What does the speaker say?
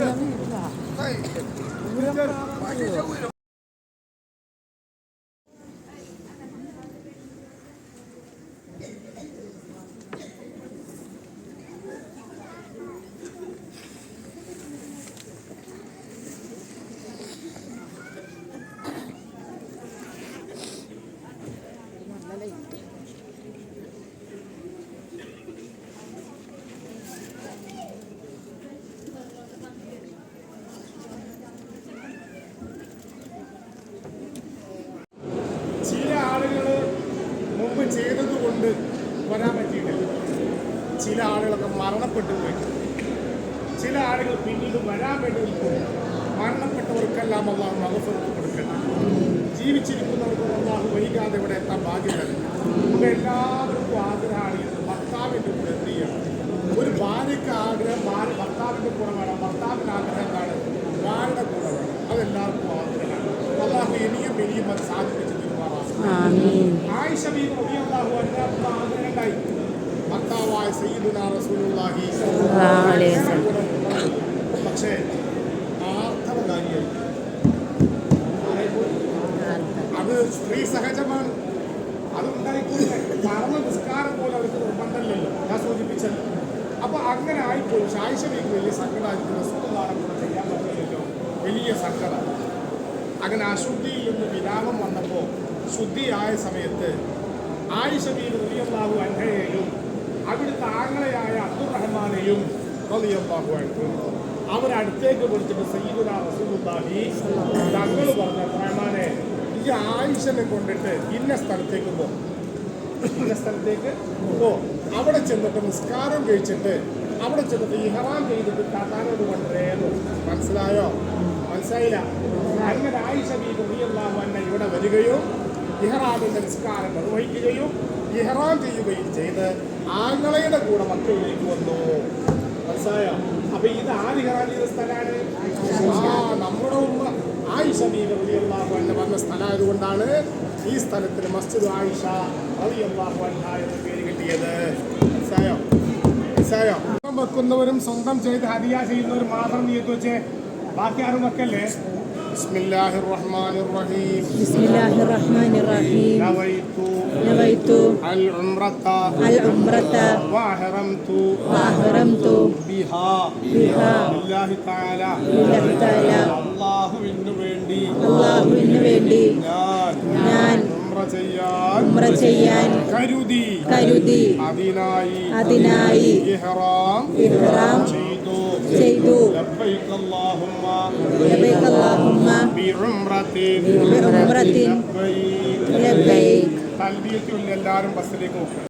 五香绿色啊五 ചെയ്തതുകൊണ്ട് വരാൻ പറ്റിയിട്ടില്ല. ചില ആളുകളൊക്കെ മരണപ്പെട്ടു പോയി. ചില ആളുകൾ പിന്നീട് വരാൻ വേണ്ടി മരണപ്പെട്ടവർക്കെല്ലാം അള്ളാഹു മകഫുറത്ത് കൊടുക്കണം ജീവിച്ചിരിക്കുന്നവർക്ക് അള്ളാഹു വൈകാതെ ഇവിടെ എത്താൻ ഭാഗ്യം നൽകി നമുക്ക് എല്ലാവർക്കും ആഗ്രഹമാണ് ഭർത്താവിന്റെ കൂടെ എന്ത് ചെയ്യണം ഒരു ഭാര്യയ്ക്ക് ആഗ്രഹം ഭാര്യ ഭർത്താവിന്റെ കൂടെ വേണം. ഭർത്താവിന്റെ ആഗ്രഹം എന്താണ്? ഭാര്യയുടെ കൂടെ വേണം. അതെല്ലാവർക്കും ആഗ്രഹമാണ് അള്ളാഹു ഇനിയും ഇനിയും അത് സാധിപ്പിച്ചു പക്ഷേ ആർത്തവകാരിയായി അത് സ്ത്രീ സഹജമാണ് അത് ഉണ്ടായിക്കൂടെ മറന്ന നിസ്കാരം പോലെ അവർക്ക് നിർബന്ധമില്ലല്ലോ ഞാൻ സൂചിപ്പിച്ചല്ലോ അപ്പൊ അങ്ങനെ ആയിപ്പോയി. ബീവി വലിയ സങ്കടമായിരിക്കും റസൂലുള്ളാഹിനെ കൂടെ ചെയ്യാൻ പറ്റില്ലല്ലോ. വലിയ സങ്കടം. അങ്ങനെ അശുദ്ധിയിൽ നിന്ന് വിരാമം വന്നപ്പോൾ ശുദ്ധിയായ സമയത്ത് ആയിഷ അൻഹയെയും അവിടുത്തെ ആങ്ങളയായ അബ്ദുറഹ്മാനെയും റളിയല്ലാഹു അൻഹു അവരടുത്തേക്ക് വിളിച്ചിട്ട് സയ്യിദുല റസൂലുള്ളാഹി തങ്ങൾ പറഞ്ഞു റഹ്മാനെ ഈ ആയിഷനെ കൊണ്ടിട്ട് ഇന്ന സ്ഥലത്തേക്ക് പോ. ഇന്ന സ്ഥലത്തേക്ക് പോ. അവിടെ ചെന്നിട്ട് നിസ്കാരം കഴിച്ചിട്ട് അവിടെ ചെന്നിട്ട് ഇഹറാം ചെയ്തിട്ട് താത്താനോട് കൊണ്ടുവരേന്നു മനസ്സിലായോ? മനസ്സിലായില്ല? അങ്ങനെ ആയിഷ ബീബി അൻഹ ഇവിടെ വരികയും ഇഹ്റാമിന്റെ നിസ്കാരം നിർവഹിക്കുകയും ഇഹ്റാം ചെയ്യുകയും ചെയ്ത് ആങ്ങളയുടെ കൂടെ മക്കയിലേക്ക് വന്നു. മനസ്സിലായോ? അപ്പൊ ഇത് ആര് ഇഹ്റാം ചെയ്ത സ്ഥലമാണ്? ആ നമ്മുടെ ഉമ്മ ആയിഷ ബീബി റളിയല്ലാഹു അൻഹ വന്ന സ്ഥലമായതുകൊണ്ടാണ് ഈ സ്ഥലത്തിന് മസ്ജിദ് ആയിഷ റളിയല്ലാഹു അൻഹ എന്ന പേര് കിട്ടിയത്. മനസ്സിലായോ? മനസ്സിലായോ? വെക്കുന്നവരും സ്വന്തം ചെയ്ത് ഹദിയ ചെയ്യുന്നവരും മാത്രം നീയത്ത് വെച്ച് ബാക്കി ആരും വെക്കല്ലേ? ബിസ്മില്ലാഹിർ റഹ്മാനിർ റഹീം ബിസ്മില്ലാഹിർ റഹ്മാനിർ റഹീം നവൈതു നവൈതു അൽ ഉംറത അൽ ഉംറത വഹറംതു വഅഹ്റംതു ബിഹാ. ബിഹാ. ലില്ലാഹി തആല. ലില്ലാഹി തആല. അല്ലാഹുവിനു വേണ്ടി. അല്ലാഹുവിന് വേണ്ടി ഞാൻ ഞാൻ ഉംറ ചെയ്യാൻ ഉംറ ചെയ്യാൻ കരുതി. കരുതി അതിനായി അതിനായി ഇഹ്റാം ഇഹ്റാം ചെയ്തു. ചെയ്തു. ലബ്ബൈക ലബൈക اللهم ബിഉംറത്തിൻ ബിഉംറത്തിൻ ലബ്ബൈക ലബൈക് എല്ലാവരും ബസ്സിലേക്ക് നോക്കുക